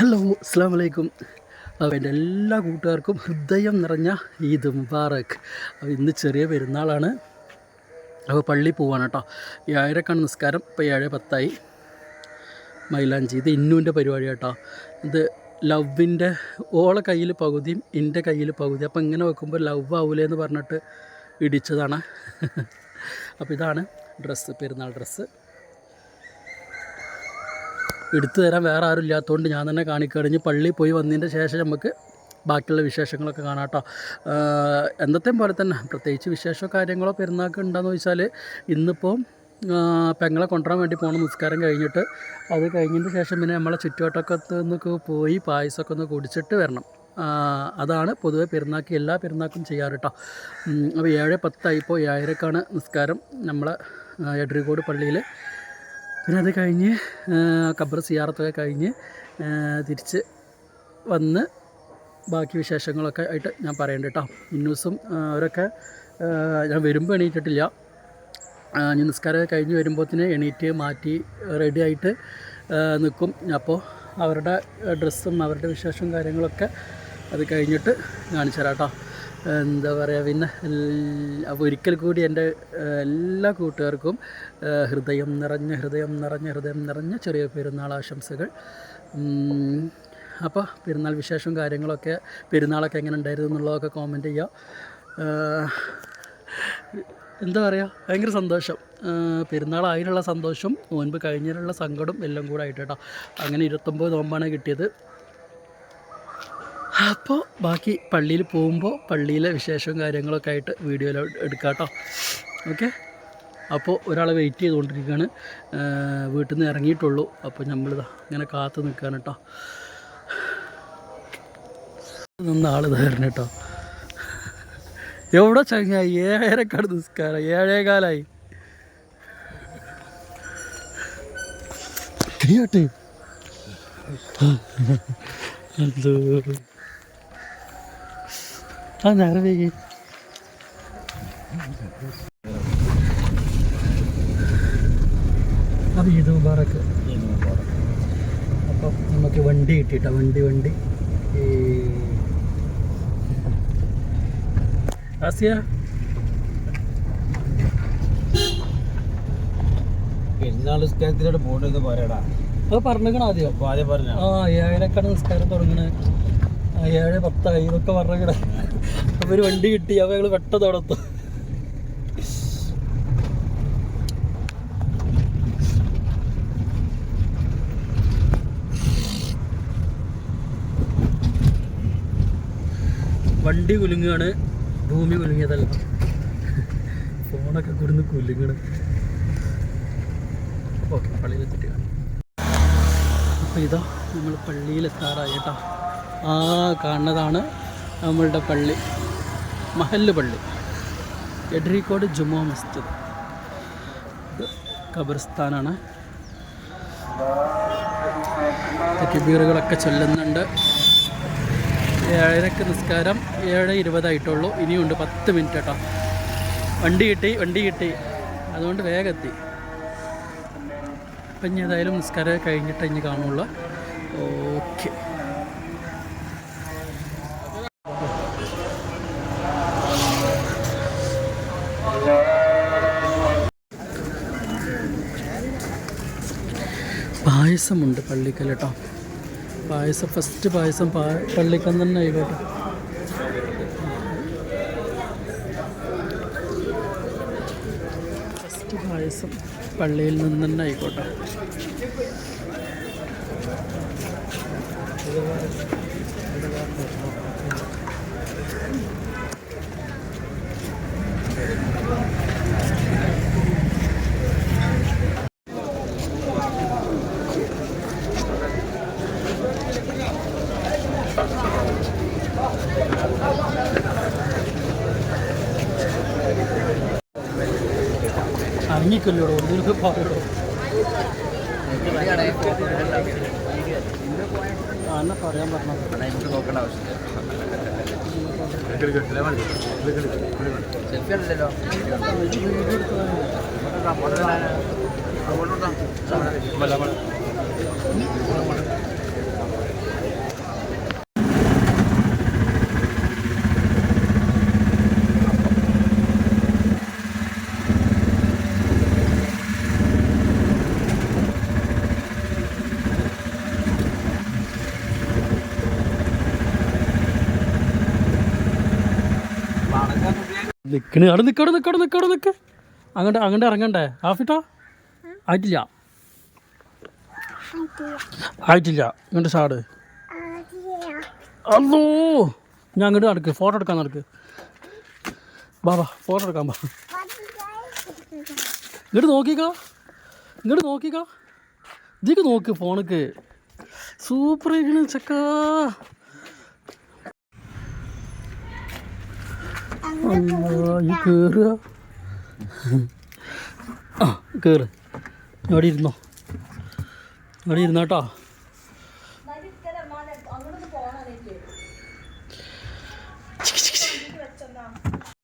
Hello അസ്സാം വലൈക്കും എന്റെ എല്ലാ കൂട്ടുകാർക്കും ഹൃദയം നിറഞ്ഞ ഈദ് മുബാറക്. ഇന്ന് ചെറിയ പെരുന്നാളാണ്. അപ്പോൾ പള്ളി പോവാണ് കേട്ടോ. ഏഴരക്കാണ് നിസ്കാരം ഇപ്പോൾ ഏഴ് പത്തായി. മൈലാഞ്ചി ഇത് ഇന്നുവിന്റെ പരിപാടി കേട്ടോ. ഇത് ലവിന്റെ ഓളെ കയ്യിൽ പകുതിയും എന്റെ കയ്യിൽ പകുതി അപ്പോൾ ഇങ്ങനെ വെക്കുമ്പോൾ ലവ് ആവൂലേ എന്ന് പറഞ്ഞിട്ട് ഇടിച്ചതാണ്. അപ്പോൾ ഇതാണ് ഡ്രസ്സ് പെരുന്നാൾ ഡ്രസ്സ്. എടുത്തു തരാൻ വേറെ ആരും ഇല്ലാത്തതുകൊണ്ട് ഞാൻ തന്നെ കാണിക്കഴിഞ്ഞ് പള്ളിയിൽ പോയി വന്നതിന്റെ ശേഷം നമുക്ക് ബാക്കിയുള്ള വിശേഷങ്ങളൊക്കെ കാണാം കേട്ടോ. എന്നത്തെയും പോലെ തന്നെ. പ്രത്യേകിച്ച് വിശേഷ കാര്യങ്ങളോ പെരുന്നാൾക്ക് ഉണ്ടോയെന്ന് ചോദിച്ചാൽ ഇന്നിപ്പോൾ പെങ്ങളെ കൊണ്ടുവരാൻ വേണ്ടി പോകണം നിസ്കാരം കഴിഞ്ഞിട്ട് അത് കഴിഞ്ഞതിന് ശേഷം പിന്നെ നമ്മളെ ചുറ്റുവട്ടക്കത്ത് നിന്നൊക്കെ പോയി പായസമൊക്കെ ഒന്ന് കുടിച്ചിട്ട് വരണം. അതാണ് പൊതുവെ പെരുന്നാക്കി എല്ലാ പെരുന്നാക്കും ചെയ്യാറ് കേട്ടോ. അപ്പോൾ ഏഴ് പത്തായിപ്പോൾ ഏഴരക്കാണ് നിസ്കാരം. നമ്മളെ എഡ്രിക്കോട് പള്ളിയിൽ പിന്നെ അത് കഴിഞ്ഞ് ഖബർ സിയാറത്തൊക്കെ കഴിഞ്ഞ് തിരിച്ച് വന്ന് ബാക്കി വിശേഷങ്ങളൊക്കെ ആയിട്ട് ഞാൻ പറയണ്ട കേട്ടോ ഇന്നൂസും അവരൊക്കെ ഞാൻ വരുമ്പോൾ എണീറ്റിട്ടില്ല. ഞാൻ നിസ്കാരമൊക്കെ കഴിഞ്ഞ് വരുമ്പോഴത്തേന് എണീറ്റ് മാറ്റി റെഡി ആയിട്ട് നിൽക്കും അപ്പോൾ അവരുടെ ഡ്രസ്സും അവരുടെ വിശേഷവും കാര്യങ്ങളൊക്കെ അത് കഴിഞ്ഞിട്ട് കാണിച്ചു തരാം കേട്ടോ എന്താ പറയുക പിന്നെ അപ്പോൾ ഒരിക്കൽ കൂടി എന്റെ എല്ലാ കൂട്ടുകാർക്കും ഹൃദയം നിറഞ്ഞ ഹൃദയം നിറഞ്ഞ ഹൃദയം നിറഞ്ഞ ചെറിയ പെരുന്നാൾ ആശംസകൾ. അപ്പോൾ പെരുന്നാൾ വിശേഷവും കാര്യങ്ങളൊക്കെ പെരുന്നാളൊക്കെ എങ്ങനെ ഉണ്ടായിരുന്നു എന്നുള്ളതൊക്കെ കോമന്റ് ചെയ്യുക എന്താ പറയുക ഭയങ്കര സന്തോഷം. പെരുന്നാളായതിനുള്ള സന്തോഷം നോൻപ് കഴിഞ്ഞതിനുള്ള സങ്കടം എല്ലാം കൂടെ ആയിട്ട്. കേട്ടോ അങ്ങനെ ഇരുപത്തൊമ്പത് നോമ്പാണ് കിട്ടിയത്. അപ്പോൾ ബാക്കി പള്ളിയിൽ പോകുമ്പോൾ പള്ളിയിലെ വിശേഷവും കാര്യങ്ങളൊക്കെ ആയിട്ട് വീഡിയോ എടുക്കാം കേട്ടോ ഓക്കെ അപ്പോൾ ഒരാളെ വെയിറ്റ് ചെയ്തുകൊണ്ടിരിക്കുകയാണ്. വീട്ടിൽ നിന്ന് ഇറങ്ങിയിട്ടുള്ളൂ. അപ്പോൾ നമ്മൾ ഇങ്ങനെ കാത്ത് നിൽക്കുകയാണ് കേട്ടോ നിന്ന് ആൾ തരണം കേട്ടോ എവിടെ ചങ്ങായി? ഏഴരക്കാട് നിസ്കാരം. ഏഴേകാലായി. കൈയോട്ടെ എന്തോ ആ നേരം അത് ഈദ് മുബാറക്ക് അപ്പം നമുക്ക് വണ്ടി കിട്ടിയിട്ട വണ്ടി വണ്ടി. ഈ ആസിയ. പെരുന്നാൾ സ്ഥലത്തിലോട്ട് പോകണ്ടെന്ന് പറയടാ. അത് പറഞ്ഞിരിക്കണം ആദ്യം. അപ്പൊ ആദ്യം പറഞ്ഞു? ആ ഏഴരക്കാണ് നിസ്കാരം തുടങ്ങണേ. ഏഴ് പത്തായി ഇതൊക്കെ പറഞ്ഞിട അപ്പൊ ഒരു വണ്ടി കിട്ടി അവ ഞങ്ങൾ പെട്ടെന്ന് അവിടെ വണ്ടി കുലുങ്ങുകയാണ് ഭൂമി കുലുങ്ങിയതല്ല. ഫോണൊക്കെ കൂടുന്ന് കുലുങ്ങണം. ഓക്കെ കാണാം അപ്പോൾ ഇതാ നമ്മൾ പള്ളിയിലെത്താറായി കേട്ടോ ആ കാണുന്നതാണ് നമ്മളുടെ പള്ളി മഹല്ല് പള്ളി. എഡ്രിക്കോട് ജുമാ മസ്ജിദ്. ഇത് ഖബർസ്ഥാനാണ്. തെക്കിബീറുകളൊക്കെ ചൊല്ലുന്നുണ്ട്. ഏഴരക്ക് നിസ്കാരം ഏഴ് ഇരുപതായിട്ടുള്ളൂ ഇനിയുണ്ട് പത്ത് മിനിറ്റ് കേട്ടോ. വണ്ടി കിട്ടി വണ്ടി കിട്ടി. അതുകൊണ്ട് വേഗം എത്തി. അപ്പം ഇനി ഏതായാലും നിസ്കാരം കഴിഞ്ഞിട്ട് ഇനി കാണുള്ളൂ. ഓക്കെ. പായസമുണ്ട് പള്ളിക്കൽ കേട്ടോ പായസം ഫസ്റ്റ് പായസം പാ പള്ളിക്കൽ തന്നെ ആയിക്കോട്ടെ. ഫസ്റ്റ് പായസം. പള്ളിയിൽ നിന്ന് തന്നെ ആയിക്കോട്ടെ ഇറങ്ങിക്കല്ലോ ഒന്നിനൊക്കെ ആ എന്നാ പറയാൻ പറ്റണം നോക്കേണ്ട ആവശ്യമില്ല സെൽഫി അല്ലല്ലോ നിക്കണ് അവിടെ നിക്കവിടെ നിക്കവിടെ നിക്കവിടെ നിക്ക് അങ്ങോട്ട് അങ്ങോട്ട് ഇറങ്ങണ്ടേ? ആഫിട്ടോ ആയിട്ടില്ല. ആയിട്ടില്ല. ഇങ്ങോട്ട് സാട് അല്ലോ ഞാൻ അങ്ങോട്ട് നടക്ക്. ഫോട്ടോ എടുക്കാൻ നടക്ക്. ബാബാ ഫോട്ടോ എടുക്കാൻ ബാ ഇങ്ങോട്ട് നോക്കിക്കാ. ഇങ്ങോട്ട് നോക്കിക്കാ. ഇതിക്ക് നോക്ക് ഫോണക്ക്. സൂപ്പർ ആയിരിക്കണ ചക്കാ. ഈ കേറുക ആ കേറ്. അവിടെ ഇരുന്നോ? അവിടെ ഇരുന്നോട്ടോ?